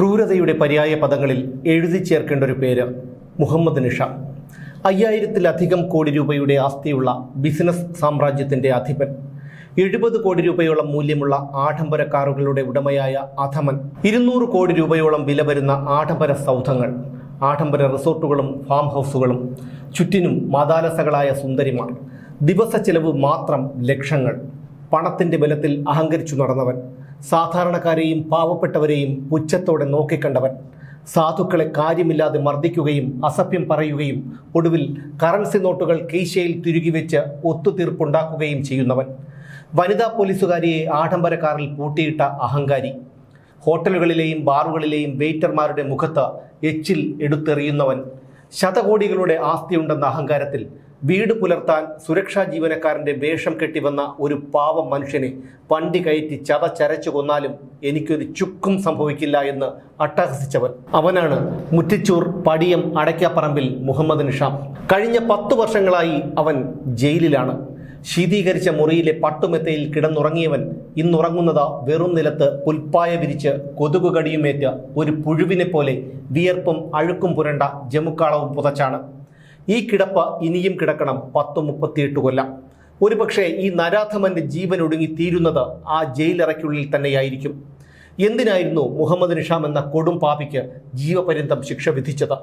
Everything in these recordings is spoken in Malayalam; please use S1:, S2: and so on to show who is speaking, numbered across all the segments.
S1: ക്രൂരതയുടെ പര്യായ പദങ്ങളിൽ എഴുതി ചേർക്കേണ്ട ഒരു പേര് മുഹമ്മദ് നിഷ. അയ്യായിരത്തിലധികം കോടി രൂപയുടെ ആസ്തിയുള്ള ബിസിനസ് സാമ്രാജ്യത്തിന്റെ അധിപൻ. എഴുപത് കോടി രൂപയോളം മൂല്യമുള്ള ആഡംബര കാറുകളുടെ ഉടമയായ അധമൻ. ഇരുന്നൂറ് കോടി രൂപയോളം വില വരുന്ന ആഡംബര സൗധങ്ങൾ ആഡംബര റിസോർട്ടുകളും ഫാം ഹൗസുകളും ചുറ്റിനും മാതാലസകളായ സുന്ദരിമാർ. ദിവസ ചെലവ് മാത്രം ലക്ഷങ്ങൾ. പണത്തിന്റെ ബലത്തിൽ അഹങ്കരിച്ചു നടന്നവൻ. സാധാരണക്കാരെയും പാവപ്പെട്ടവരെയും പുച്ഛത്തോടെ നോക്കിക്കണ്ടവൻ. സാധുക്കളെ കാര്യമില്ലാതെ മർദ്ദിക്കുകയും അസഭ്യം പറയുകയും ഒടുവിൽ കറൻസി നോട്ടുകൾ കീശയിൽ തിരുകി വെച്ച് ഒത്തുതീർപ്പുണ്ടാക്കുകയും ചെയ്യുന്നവൻ. വനിതാ പോലീസുകാരിയെ ആഡംബര കാറിൽ പൂട്ടിയിട്ട അഹങ്കാരി. ഹോട്ടലുകളിലെയും ബാറുകളിലെയും വെയിറ്റർമാരുടെ മുഖത്ത് എച്ചിൽ എടുത്തെറിയുന്നവൻ. ശതകോടികളുടെ ആസ്തിയുണ്ടെന്ന അഹങ്കാരത്തിൽ വീട് പുലർത്താൻ സുരക്ഷാ ജീവനക്കാരന്റെ വേഷം കെട്ടിവന്ന ഒരു പാവം മനുഷ്യനെ പണ്ടി കയറ്റി ചതച്ചരച്ചു കൊന്നാലും എനിക്കൊരു ചുക്കും സംഭവിക്കില്ല എന്ന് അട്ടഹസിച്ചവൻ. അവനാണ് മുറ്റിച്ചൂർ പടിയം അടയ്ക്കാപ്പറമ്പിൽ മുഹമ്മദ് നിഷാം. കഴിഞ്ഞ പത്തു വർഷങ്ങളായി അവൻ ജയിലിലാണ്. ശീതീകരിച്ച മുറിയിലെ പട്ടുമെത്തയിൽ കിടന്നുറങ്ങിയവൻ ഇന്നുറങ്ങുന്നത് വെറും നിലത്ത് പുൽപ്പായ വിരിച്ച് കൊതുകു കടിയുമേറ്റ് ഒരു പുഴുവിനെ പോലെ വിയർപ്പും അഴുക്കും പുരണ്ട ജമുക്കാളവും പുതച്ചാണ്. ഈ കിടപ്പ് ഇനിയും കിടക്കണം പത്ത് മുപ്പത്തിയെട്ട് കൊല്ലം. ഒരുപക്ഷെ ഈ നരാധമന്റെ ജീവൻ ഒടുങ്ങി തീരുന്നത് ആ ജയിലറയ്ക്കുള്ളിൽ തന്നെയായിരിക്കും. എന്തിനായിരുന്നു മുഹമ്മദ് നിഷാം എന്ന കൊടും പാപിക്ക് ജീവപര്യന്തം ശിക്ഷ വിധിച്ചത്?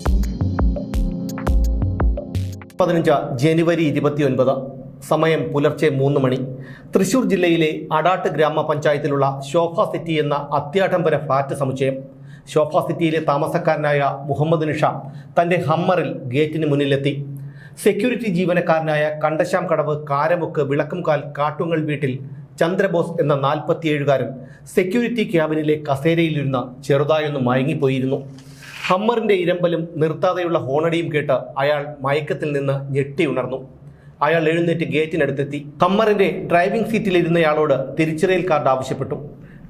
S1: പതിനഞ്ച് ജനുവരി ഇരുപത്തിയൊൻപത് സമയം പുലർച്ചെ മൂന്ന് മണി. തൃശൂർ ജില്ലയിലെ അടാട്ട് ഗ്രാമപഞ്ചായത്തിലുള്ള ശോഭ സിറ്റി എന്ന അത്യാഡംബര ഫ്ളാറ്റ് സമുച്ചയം ശോഭ സിറ്റിയിലെ താമസക്കാരനായ മുഹമ്മദ് നിഷാം തന്റെ ഹമ്മറിൽ ഗേറ്റിന് മുന്നിലെത്തി. സെക്യൂരിറ്റി ജീവനക്കാരനായ കണ്ടശാം കടവ് കാരമുക്ക് വിളക്കുംകാൽ കാട്ടുങ്ങൽ വീട്ടിൽ ചന്ദ്രബോസ് എന്ന നാൽപ്പത്തിയേഴുകാരൻ സെക്യൂരിറ്റി ക്യാബിനിലെ കസേരയിലിരുന്ന ചെറുതായൊന്ന് മയങ്ങിപ്പോയിരുന്നു. ഹമ്മറിന്റെ ഇരമ്പലും നിർത്താതെയുള്ള ഹോണടിയും കേട്ട് അയാൾ മയക്കത്തിൽ നിന്ന് ഞെട്ടി ഉണർന്നു. അയാൾ എഴുന്നേറ്റ് ഗേറ്റിനടുത്തെത്തി. ഹമ്മറിന്റെ ഡ്രൈവിംഗ് സീറ്റിലിരുന്നയാളോട് തിരിച്ചറിയൽ കാർഡ് ആവശ്യപ്പെട്ടു.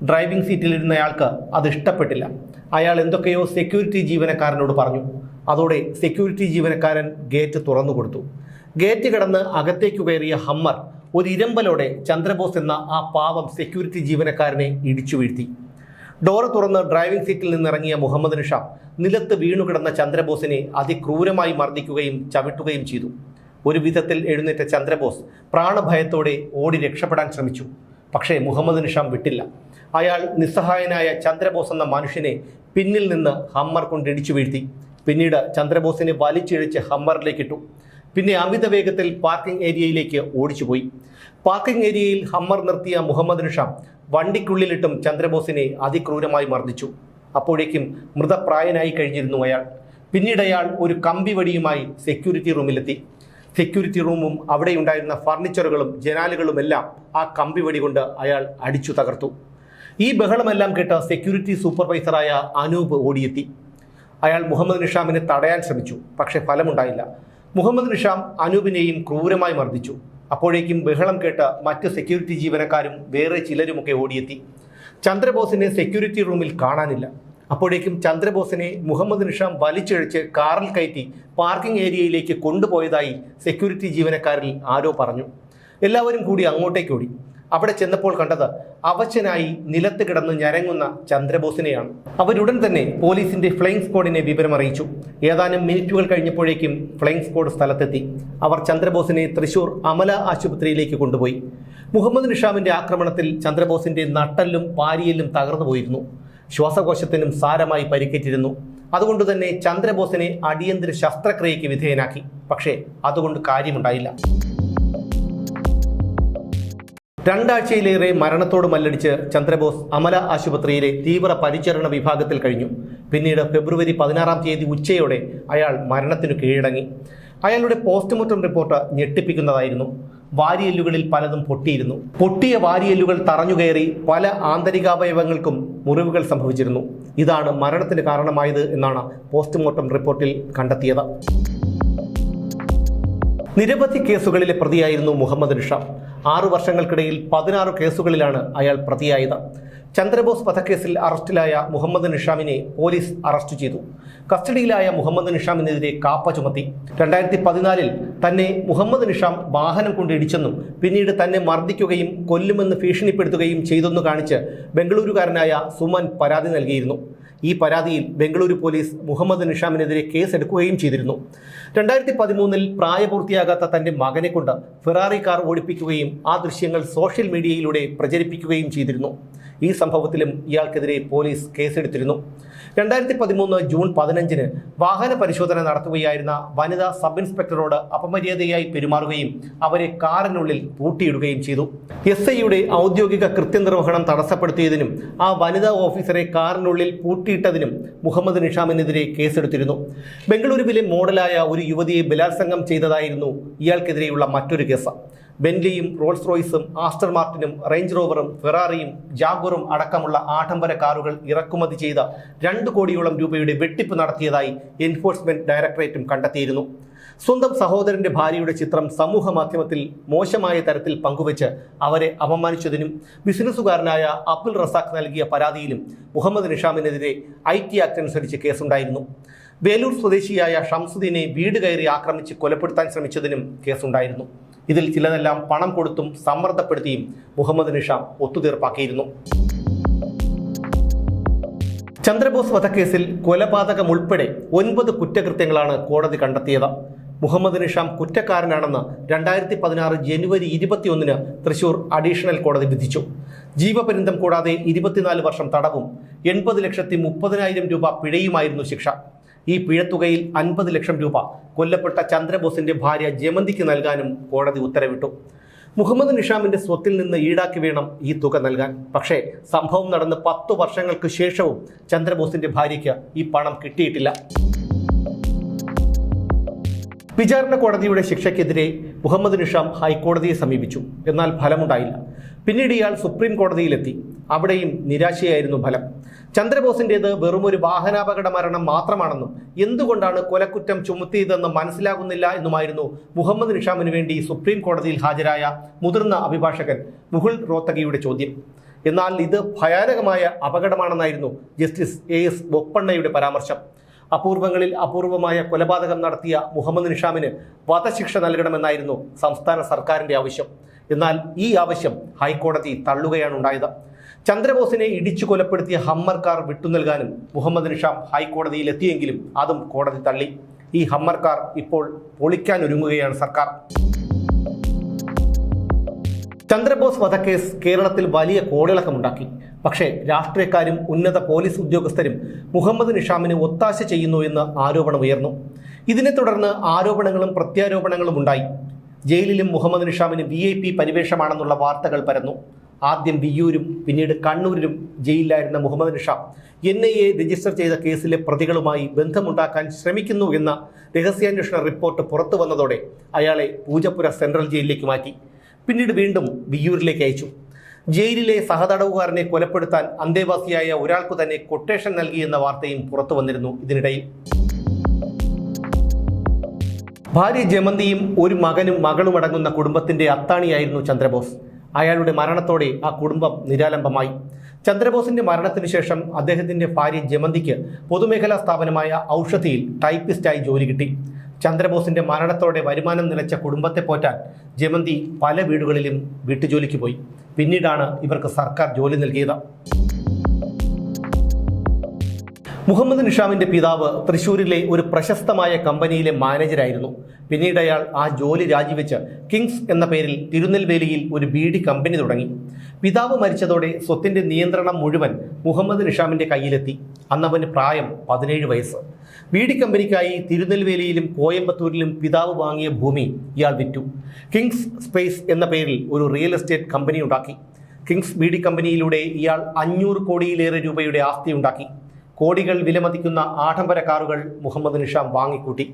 S1: ഡ്രൈവിംഗ് സീറ്റിലിരുന്നയാൾക്ക് അത് ഇഷ്ടപ്പെട്ടില്ല. അയാൾ എന്തൊക്കെയോ സെക്യൂരിറ്റി ജീവനക്കാരനോട് പറഞ്ഞു. അതോടെ സെക്യൂരിറ്റി ജീവനക്കാരൻ ഗേറ്റ് തുറന്നു കൊടുത്തു. ഗേറ്റ് കടന്ന് അകത്തേക്ക് കയറിയ ഹമ്മർ ഒരു ഇരമ്പലോടെ ചന്ദ്രബോസ് എന്ന ആ പാവം സെക്യൂരിറ്റി ജീവനക്കാരനെ ഇടിച്ചു വീഴ്ത്തി. ഡോറ് തുറന്ന് ഡ്രൈവിംഗ് സീറ്റിൽ നിന്നിറങ്ങിയ മുഹമ്മദ് നിഷാം നിലത്ത് വീണുകിടന്ന ചന്ദ്രബോസിനെ അതിക്രൂരമായി മർദ്ദിക്കുകയും ചവിട്ടുകയും ചെയ്തു. ഒരു വിധത്തിൽ എഴുന്നേറ്റ ചന്ദ്രബോസ് പ്രാണഭയത്തോടെ ഓടി രക്ഷപ്പെടാൻ ശ്രമിച്ചു. പക്ഷേ മുഹമ്മദ് നിഷാം വിട്ടില്ല. അയാൾ നിസ്സഹായനായ ചന്ദ്രബോസ് എന്ന മനുഷ്യനെ പിന്നിൽ നിന്ന് ഹമ്മർ കൊണ്ട് ഇടിച്ചു വീഴ്ത്തി. പിന്നീട് ചന്ദ്രബോസിനെ വലിച്ചിഴിച്ച് ഹമ്മറിലേക്ക് ഇട്ടു. പിന്നെ അമിത വേഗത്തിൽ പാർക്കിംഗ് ഏരിയയിലേക്ക് ഓടിച്ചുപോയി. പാർക്കിംഗ് ഏരിയയിൽ ഹമ്മർ നിർത്തിയ മുഹമ്മദ് നിഷാം വണ്ടിക്കുള്ളിലിട്ടും ചന്ദ്രബോസിനെ അതിക്രൂരമായി മർദ്ദിച്ചു. അപ്പോഴേക്കും മൃതപ്രായനായി കഴിഞ്ഞിരുന്നു അയാൾ. പിന്നീട് അയാൾ ഒരു കമ്പി വടിയുമായി സെക്യൂരിറ്റി റൂമിലെത്തി സെക്യൂരിറ്റി റൂമും അവിടെയുണ്ടായിരുന്ന ഫർണിച്ചറുകളും ജനാലുകളുമെല്ലാം ആ കമ്പി വടി കൊണ്ട് അയാൾ അടിച്ചു തകർത്തു. ഈ ബഹളമെല്ലാം കേട്ട സെക്യൂരിറ്റി സൂപ്പർവൈസറായ അനൂപ് ഓടിയെത്തി. അയാൾ മുഹമ്മദ് നിഷാമിനെ തടയാൻ ശ്രമിച്ചു പക്ഷേ ഫലമുണ്ടായില്ല. മുഹമ്മദ് നിഷാം അനൂപിനെയും ക്രൂരമായി മർദ്ദിച്ചു. അപ്പോഴേക്കും ബഹളം കേട്ട മറ്റ് സെക്യൂരിറ്റി ജീവനക്കാരും വേറെ ചിലരുമൊക്കെ ഓടിയെത്തി. ചന്ദ്രബോസിനെ സെക്യൂരിറ്റി റൂമിൽ കാണാനില്ല. അപ്പോഴേക്കും ചന്ദ്രബോസിനെ മുഹമ്മദ് നിഷാം വലിച്ചിഴച്ച് കാറിൽ കയറ്റി പാർക്കിംഗ് ഏരിയയിലേക്ക് കൊണ്ടുപോയതായി സെക്യൂരിറ്റി ജീവനക്കാരിൽ ആരോ പറഞ്ഞു. എല്ലാവരും കൂടി അങ്ങോട്ടേക്ക് ഓടി. അവിടെ ചെന്നപ്പോൾ കണ്ടത് അവശനായി നിലത്ത് കിടന്ന് ഞരങ്ങുന്ന ചന്ദ്രബോസിനെയാണ്. അവരുടൻ തന്നെ പോലീസിന്റെ ഫ്ലൈങ് സ്ക്വാഡിനെ വിവരം അറിയിച്ചു. ഏതാനും മിനിറ്റുകൾ കഴിഞ്ഞപ്പോഴേക്കും ഫ്ലൈങ് സ്ക്വാഡ് സ്ഥലത്തെത്തി. അവർ ചന്ദ്രബോസിനെ തൃശൂർ അമല ആശുപത്രിയിലേക്ക് കൊണ്ടുപോയി. മുഹമ്മദ് നിഷാമിന്റെ ആക്രമണത്തിൽ ചന്ദ്രബോസിന്റെ നട്ടല്ലും പാരിയലും തകർന്നു പോയിരുന്നു. ശ്വാസകോശത്തിനും സാരമായി പരിക്കേറ്റിരുന്നു. അതുകൊണ്ട് തന്നെ ചന്ദ്രബോസിനെ അടിയന്തര ശസ്ത്രക്രിയയ്ക്ക് വിധേയനാക്കി. പക്ഷേ അതുകൊണ്ട് കാര്യമുണ്ടായില്ല. രണ്ടാഴ്ചയിലേറെ മരണത്തോട് മല്ലടിച്ച് ചന്ദ്രബോസ് അമല ആശുപത്രിയിലെ തീവ്ര പരിചരണ വിഭാഗത്തിൽ കഴിഞ്ഞു. പിന്നീട് ഫെബ്രുവരി പതിനാറാം തീയതി ഉച്ചയോടെ അയാൾ മരണത്തിനു കീഴടങ്ങി. അയാളുടെ പോസ്റ്റ്മോർട്ടം റിപ്പോർട്ട് ഞെട്ടിപ്പിക്കുന്നതായിരുന്നു. വാരിയെല്ലുകളിൽ പലതും പൊട്ടിയിരുന്നു. പൊട്ടിയ വാരിയെല്ലുകൾ തറഞ്ഞുകയറി പല ആന്തരികാവയവങ്ങൾക്കും മുറിവുകൾ സംഭവിച്ചിരുന്നു. ഇതാണ് മരണത്തിന് കാരണമായത് എന്നാണ് പോസ്റ്റ്മോർട്ടം റിപ്പോർട്ടിൽ കണ്ടെത്തിയത്. നിരവധി കേസുകളിലെ പ്രതിയായിരുന്നു മുഹമ്മദ് നിഷാം ആറു വർഷങ്ങൾക്കിടയിൽ പതിനാറ് കേസുകളിലാണ് അയാൾ പ്രതിയായത്. ചന്ദ്രബോസ് വധക്കേസിൽ അറസ്റ്റിലായ മുഹമ്മദ് നിഷാമിനെ പോലീസ് അറസ്റ്റ് ചെയ്തു. കസ്റ്റഡിയിലായ മുഹമ്മദ് നിഷാമിനെതിരെ കാപ്പ ചുമത്തി. രണ്ടായിരത്തി പതിനാലിൽ തന്നെ മുഹമ്മദ് നിഷാം വാഹനം കൊണ്ട് ഇടിച്ചെന്നും പിന്നീട് തന്നെ മർദ്ദിക്കുകയും കൊല്ലുമെന്ന് ഭീഷണിപ്പെടുത്തുകയും ചെയ്തെന്ന് കാണിച്ച് ബംഗളൂരുകാരനായ സുമൻ പരാതി നൽകിയിരുന്നു. ഈ പരാതിയിൽ ബംഗളൂരു പോലീസ് മുഹമ്മദ് നിഷാമിനെതിരെ കേസെടുക്കുകയും ചെയ്തിരുന്നു. രണ്ടായിരത്തി പതിമൂന്നിൽ പ്രായപൂർത്തിയാകാത്ത തന്റെ മകനെ കൊണ്ട് ഫെറാറി കാർ ഓടിപ്പിക്കുകയും ആ ദൃശ്യങ്ങൾ സോഷ്യൽ മീഡിയയിലൂടെ പ്രചരിപ്പിക്കുകയും ചെയ്തിരുന്നു. ഈ സംഭവത്തിലും ഇയാൾക്കെതിരെ പോലീസ് കേസെടുത്തിരുന്നു. രണ്ടായിരത്തി പതിമൂന്ന് ജൂൺ പതിനഞ്ചിന് വാഹന പരിശോധന നടത്തുകയായിരുന്ന വനിതാ സബ് ഇൻസ്പെക്ടറോട് അപമര്യാദയായി പെരുമാറുകയും അവരെ കാറിനുള്ളിൽ പൂട്ടിയിടുകയും ചെയ്തു. എസ് ഐയുടെ ഔദ്യോഗിക കൃത്യനിർവഹണം തടസ്സപ്പെടുത്തിയതിനും ആ വനിതാ ഓഫീസറെ കാറിനുള്ളിൽ പൂട്ടിയിട്ടതിനും മുഹമ്മദ് നിഷാമിനെതിരെ കേസെടുത്തിരുന്നു. ബംഗളൂരുവിലെ മോഡലായ ഒരു യുവതിയെ ബലാത്സംഗം ചെയ്തതായിരുന്നു ഇയാൾക്കെതിരെയുള്ള മറ്റൊരു കേസ്. ബെൻലിയും റോൾസ് റോയ്സും ആസ്റ്റർ മാർട്ടിനും റേഞ്ച് റോവറും ഫെറാറിയും ജാഗുറും അടക്കമുള്ള ആഡംബര കാറുകൾ ഇറക്കുമതി ചെയ്ത രണ്ട് കോടിയോളം രൂപയുടെ വെട്ടിപ്പ് നടത്തിയതായി എൻഫോഴ്സ്മെന്റ് ഡയറക്ടറേറ്റും കണ്ടെത്തിയിരുന്നു. സ്വന്തം സഹോദരന്റെ ഭാര്യയുടെ ചിത്രം സമൂഹ മാധ്യമത്തിൽ മോശമായ തരത്തിൽ പങ്കുവച്ച് അവരെ അപമാനിച്ചതിനും ബിസിനസ്സുകാരനായ അബ്ദുൾ റസാഖ് നൽകിയ പരാതിയിലും മുഹമ്മദ് നിഷാമിനെതിരെ ഐ ടി ആക്ട് അനുസരിച്ച് കേസുണ്ടായിരുന്നു. വേലൂർ സ്വദേശിയായ ഷംസുദ്ദീനെ വീട് കയറി ആക്രമിച്ച് കൊലപ്പെടുത്താൻ ശ്രമിച്ചതിനും കേസുണ്ടായിരുന്നു. ഇതിൽ ചിലതെല്ലാം പണം കൊടുത്തും സമ്മർദ്ദപ്പെടുത്തിയും മുഹമ്മദ് നിഷാം ഒത്തുതീർപ്പാക്കിയിരുന്നു. ചന്ദ്രബോസ് വധക്കേസിൽ കൊലപാതകം ഉൾപ്പെടെ ഒൻപത് കുറ്റകൃത്യങ്ങളാണ് കോടതി കണ്ടെത്തിയത്. മുഹമ്മദ് നിഷാം കുറ്റക്കാരനാണെന്ന് രണ്ടായിരത്തി പതിനാറ് ജനുവരി ഇരുപത്തിയൊന്നിന് തൃശൂർ അഡീഷണൽ കോടതി വിധിച്ചു. ജീവപര്യന്തം കൂടാതെ ഇരുപത്തിനാല് വർഷം തടവും എൺപത് ലക്ഷത്തി മുപ്പതിനായിരം രൂപ പിഴയുമായിരുന്നു ശിക്ഷ. ഈ പിഴത്തുകയിൽ അൻപത് ലക്ഷം രൂപ കൊല്ലപ്പെട്ട ചന്ദ്രബോസിന്റെ ഭാര്യ ജമന്തിക്ക് നൽകാനും കോടതി ഉത്തരവിട്ടു. മുഹമ്മദ് നിഷാമിന്റെ സ്വത്തിൽ നിന്ന് ഈടാക്കി വേണം ഈ തുക നൽകാൻ. പക്ഷേ സംഭവം നടന്ന് പത്തു വർഷങ്ങൾക്ക് ശേഷവും ചന്ദ്രബോസിന്റെ ഭാര്യയ്ക്ക് ഈ പണം കിട്ടിയിട്ടില്ല. വിചാരണ കോടതിയുടെ ശിക്ഷയ്ക്കെതിരെ മുഹമ്മദ് നിഷാം ഹൈക്കോടതിയെ സമീപിച്ചു. എന്നാൽ ഫലമുണ്ടായില്ല. പിന്നീട് ഇയാൾ സുപ്രീം കോടതിയിലെത്തി. അവിടെയും നിരാശയായിരുന്നു ഫലം. ചന്ദ്രബോസിന്റേത് വെറുമൊരു വാഹനാപകട മരണം മാത്രമാണെന്നും എന്തുകൊണ്ടാണ് കൊലക്കുറ്റം ചുമത്തിയതെന്ന് മനസ്സിലാകുന്നില്ല എന്നുമായിരുന്നു മുഹമ്മദ് നിഷാമിന് വേണ്ടി സുപ്രീം കോടതിയിൽ ഹാജരായ മുതിർന്ന അഭിഭാഷകൻ മുഹുൽ റോത്തഗിയുടെ ചോദ്യം. എന്നാൽ ഇത് ഭയാനകമായ അപകടമാണെന്നായിരുന്നു ജസ്റ്റിസ് എ എസ് ബൊപ്പണ്ണയുടെ പരാമർശം. അപൂർവങ്ങളിൽ അപൂർവമായ കൊലപാതകം നടത്തിയ മുഹമ്മദ് നിഷാമിന് വധശിക്ഷ നൽകണമെന്നായിരുന്നു സംസ്ഥാന സർക്കാരിന്റെ ആവശ്യം. എന്നാൽ ഈ ആവശ്യം ഹൈക്കോടതി തള്ളുകയാണ് ഉണ്ടായത് ചന്ദ്രബോസിനെ ഇടിച്ചു കൊലപ്പെടുത്തിയ ഹമ്മർ കാർ വിട്ടുനൽകാനും മുഹമ്മദ് നിഷാം ഹൈക്കോടതിയിൽ എത്തിയെങ്കിലും അതും കോടതി തള്ളി. ഈ ഹമ്മർ കാർ ഇപ്പോൾ പൊളിക്കാൻ ഒരുങ്ങുകയാണ് സർക്കാർ. ചന്ദ്രബോസ് വധക്കേസ് കേരളത്തിൽ വലിയ കോടിളക്കമുണ്ടാക്കി പക്ഷേ രാഷ്ട്രീയക്കാരും ഉന്നത പോലീസ് ഉദ്യോഗസ്ഥരും മുഹമ്മദ് നിഷാമിന് ഒത്താശ ചെയ്യുന്നു എന്ന് ആരോപണം ഉയർന്നു. ഇതിനെ തുടർന്ന് ആരോപണങ്ങളും പ്രത്യാരോപണങ്ങളും ഉണ്ടായി. ജയിലിലും മുഹമ്മദ് നിഷാമിന് വി ഐ പി പരിവേഷമാണെന്നുള്ള വാർത്തകൾ പരന്നു. ആദ്യം വിയ്യൂരും പിന്നീട് കണ്ണൂരിലും ജയിലിലായിരുന്ന Muhammad Nisham N I A register ചെയ്ത കേസിലെ പ്രതികളുമായി ബന്ധമുണ്ടാക്കാൻ ശ്രമിക്കുന്നു എന്ന രഹസ്യാന്വേഷണ റിപ്പോർട്ട് പുറത്തു വന്നതോടെ അയാളെ പൂജപ്പുര സെൻട്രൽ ജയിലിലേക്ക് മാറ്റി. പിന്നീട് വീണ്ടും വിയ്യൂരിലേക്ക് അയച്ചു. ജയിലിലെ സഹതടവുകാരനെ കൊലപ്പെടുത്താൻ അന്തേവാസിയായ ഒരാൾക്കു തന്നെ കൊട്ടേഷൻ നൽകിയെന്ന വാർത്തയും പുറത്തു വന്നിരുന്നു ഇതിനിടയിൽ. ഭാര്യ ജമന്തിയും ഒരു മകനും മകളും അടങ്ങുന്ന കുടുംബത്തിന്റെ അത്താണിയായിരുന്നു ചന്ദ്രബോസ്. അയാളുടെ മരണത്തോടെ ആ കുടുംബം നിരാലംബമായി. ചന്ദ്രബോസിന്റെ മരണത്തിന് ശേഷം അദ്ദേഹത്തിന്റെ ഭാര്യ ജമന്തിക്ക് പൊതുമേഖലാ സ്ഥാപനമായ ഔഷധിയിൽ ടൈപ്പിസ്റ്റായി ജോലി കിട്ടി. ചന്ദ്രബോസിന്റെ മരണത്തോടെ വരുമാനം നിലച്ച കുടുംബത്തെ പോറ്റാൻ ജമന്തി പല വീടുകളിലും വീട്ടുജോലിക്ക് പോയി. പിന്നീടാണ് ഇവർക്ക് സർക്കാർ ജോലി നൽകിയത്. മുഹമ്മദ് നിഷാമിന്റെ പിതാവ് തൃശൂരിലെ ഒരു പ്രശസ്തമായ കമ്പനിയിലെ മാനേജരായിരുന്നു. പിന്നീട് അയാൾ ആ ജോലി രാജിവെച്ച് കിങ്സ് എന്ന പേരിൽ തിരുനെൽവേലിയിൽ ഒരു ബീഡി കമ്പനി തുടങ്ങി. പിതാവ് മരിച്ചതോടെ സ്വത്തിന്റെ നിയന്ത്രണം മുഴുവൻ മുഹമ്മദ് നിഷാമിന്റെ കയ്യിലെത്തി. അന്നവന് പ്രായം പതിനേഴ് വയസ്സ്. ബീഡി കമ്പനിക്കായി തിരുനെൽവേലിയിലും കോയമ്പത്തൂരിലും പിതാവ് വാങ്ങിയ ഭൂമി ഇയാൾ വിറ്റു. കിങ്സ് സ്പേസ് എന്ന പേരിൽ ഒരു റിയൽ എസ്റ്റേറ്റ് കമ്പനി ഉണ്ടാക്കി. കിങ്സ് ബീഡി കമ്പനിയിലൂടെ ഇയാൾ അഞ്ഞൂറ് കോടിയിലേറെ രൂപയുടെ ആസ്തി ഉണ്ടാക്കി. കോടികൾ വിലമതിക്കുന്ന ആഡംബര കാറുകൾ മുഹമ്മദ് നിഷാം വാങ്ങിക്കൂട്ടി.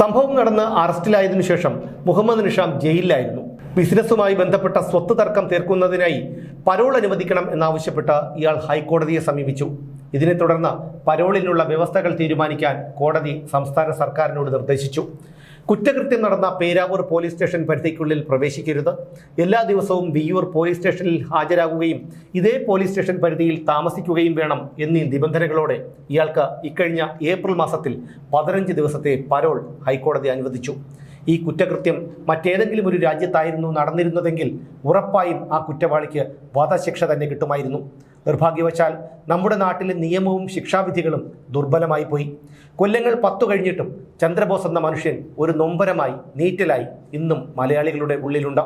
S1: സംഭവം നടന്ന് അറസ്റ്റിലായതിനു ശേഷം മുഹമ്മദ് നിഷാം ജയിലിലായിരുന്നു. ബിസിനസ്സുമായി ബന്ധപ്പെട്ട സ്വത്ത് തർക്കം തീർക്കുന്നതിനായി പരോൾ അനുവദിക്കണം എന്നാവശ്യപ്പെട്ട് ഇയാൾ ഹൈക്കോടതിയെ സമീപിച്ചു. ഇതിനെ തുടർന്ന് പരോളിനുള്ള വ്യവസ്ഥകൾ തീരുമാനിക്കാൻ കോടതി സംസ്ഥാന സർക്കാരിനോട് നിർദ്ദേശിച്ചു. കുറ്റകൃത്യം നടന്ന പേരാവൂർ പോലീസ് സ്റ്റേഷൻ പരിധിക്കുള്ളിൽ പ്രവേശിക്കരുത്. എല്ലാ ദിവസവും വിയ്യൂർ പോലീസ് സ്റ്റേഷനിൽ ഹാജരാകുകയും ഇതേ പോലീസ് സ്റ്റേഷൻ പരിധിയിൽ താമസിക്കുകയും വേണം എന്നീ നിബന്ധനകളോടെ ഇയാൾക്ക് ഇക്കഴിഞ്ഞ ഏപ്രിൽ മാസത്തിൽ പതിനഞ്ച് ദിവസത്തെ പരോൾ ഹൈക്കോടതി അനുവദിച്ചു. ഈ കുറ്റകൃത്യം മറ്റേതെങ്കിലും ഒരു രാജ്യത്തായിരുന്നു നടന്നിരുന്നതെങ്കിൽ ഉറപ്പായും ആ കുറ്റവാളിക്ക് വധശിക്ഷ തന്നെ കിട്ടുമായിരുന്നു. നിർഭാഗ്യവശാൽ നമ്മുടെ നാട്ടിലെ നിയമവും ശിക്ഷാവിധികളും ദുർബലമായി പോയി. കൊല്ലങ്ങൾ പത്തു കഴിഞ്ഞിട്ടും ചന്ദ്രബോസ് എന്ന മനുഷ്യൻ ഒരു നൊമ്പരമായി നീറ്റലായി ഇന്നും മലയാളികളുടെ ഉള്ളിലുണ്ട്.